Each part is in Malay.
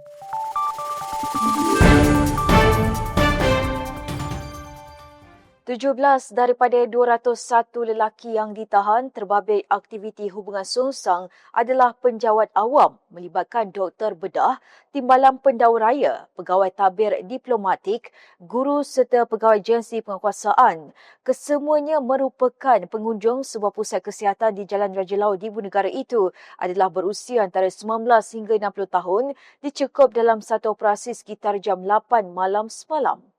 thank you Tujuh belas daripada 201 lelaki yang ditahan terbabit aktiviti hubungan songsang adalah penjawat awam melibatkan doktor bedah, timbalan pendau raya, pegawai tabir diplomatik, guru serta pegawai agensi penguasaan. Kesemuanya merupakan pengunjung sebuah pusat kesihatan di Jalan Raja Lau di ibu negara itu adalah berusia antara 19 hingga 60 tahun dicukup dalam satu operasi sekitar jam 8 malam semalam.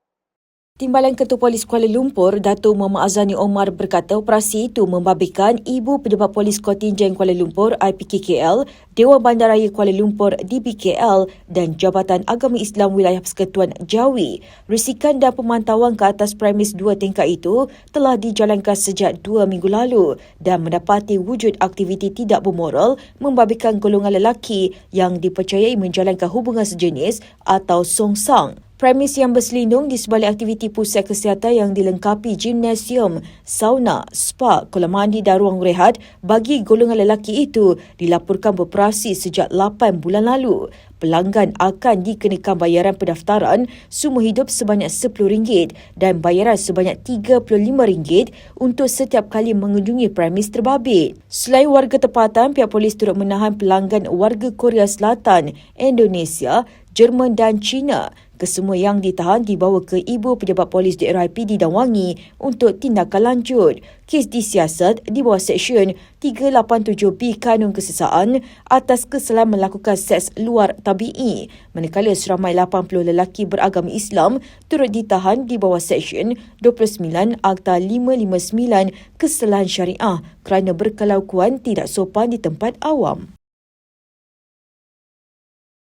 Timbalan Ketua Polis Kuala Lumpur, Dato' Muhammad Azani Omar berkata operasi itu membabitkan Ibu Pejabat Polis Kontingen Kuala Lumpur IPKKL, Dewan Bandaraya Kuala Lumpur DBKL dan Jabatan Agama Islam Wilayah Persekutuan Jawi. Risikan dan pemantauan ke atas premis dua tingkat itu telah dijalankan sejak dua minggu lalu dan mendapati wujud aktiviti tidak bermoral membabitkan golongan lelaki yang dipercayai menjalankan hubungan sejenis atau songsang. Premis yang berselindung di sebalik aktiviti pusat kesihatan yang dilengkapi gimnasium, sauna, spa, kolam mandi dan ruang rehat bagi golongan lelaki itu dilaporkan beroperasi sejak 8 bulan lalu. Pelanggan akan dikenakan bayaran pendaftaran sumber hidup sebanyak RM10 dan bayaran sebanyak RM35 untuk setiap kali mengunjungi premis terbabit. Selain warga tempatan, pihak polis turut menahan pelanggan warga Korea Selatan, Indonesia, Jerman dan China Kesemua yang ditahan dibawa ke Ibu Pejabat Polis Daerah PD Dan Wangi untuk tindakan lanjut. Kes disiasat di bawah Seksyen 387B Kanun Kesesaan atas kesalahan melakukan seks luar tabi'i. Manakala seramai 80 lelaki beragama Islam turut ditahan di bawah Seksyen 29 Akta 559 Kesalahan Syariah kerana berkelakuan tidak sopan di tempat awam.